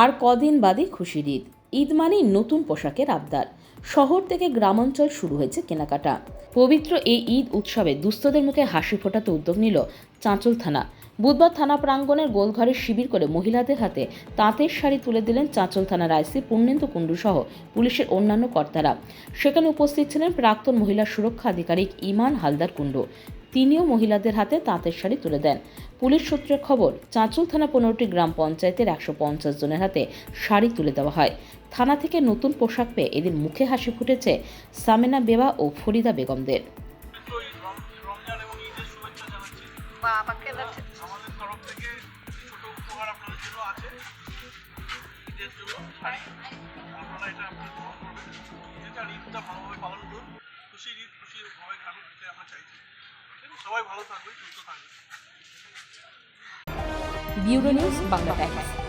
আর কদিন বাদে খুশির ঈদ। ঈদ মানেই নতুন পোশাকের আবদার। শহর থেকে গ্রামাঞ্চল শুরু হয়েছে কেনাকাটা। পবিত্র এই ঈদ উৎসবে দুস্থদের মুখে হাসি ফোটাতে উদ্যোগ নিল চাঁচল থানা। বুধবার থানা প্রাঙ্গণের গোলঘরে শিবির করে মহিলাদের হাতে তাঁতের শাড়ি তুলে দিলেন চাঁচল থানার আইসি পূর্ণেন্দু কুণ্ডু সহ পুলিশের অন্যান্য কর্তারা। সেখানে উপস্থিত ছিলেন প্রাক্তন মহিলা সুরক্ষা আধিকারিক ইমান হালদার কুণ্ডু। তিনিও মহিলাদের হাতে তাঁতের শাড়ি তুলে দেন। পুলিশ সূত্রের খবর চাঁচল থানা পনেরোটি গ্রাম পঞ্চায়েতের একশো পঞ্চাশ জনের হাতে শাড়ি তুলে দেওয়া হয়। থানা থেকে নতুন পোশাক পেয়ে এদের মুখে হাসি ফুটেছে সামেনা বেবা ও ফরিদা বেগমদের। ঈদ খুশির খুশিভাবে আমরা চাইছি? সবাই ভালো থাকবে সুস্থ থাকবে ব্যুরো নিউজ বাংলা টাইমস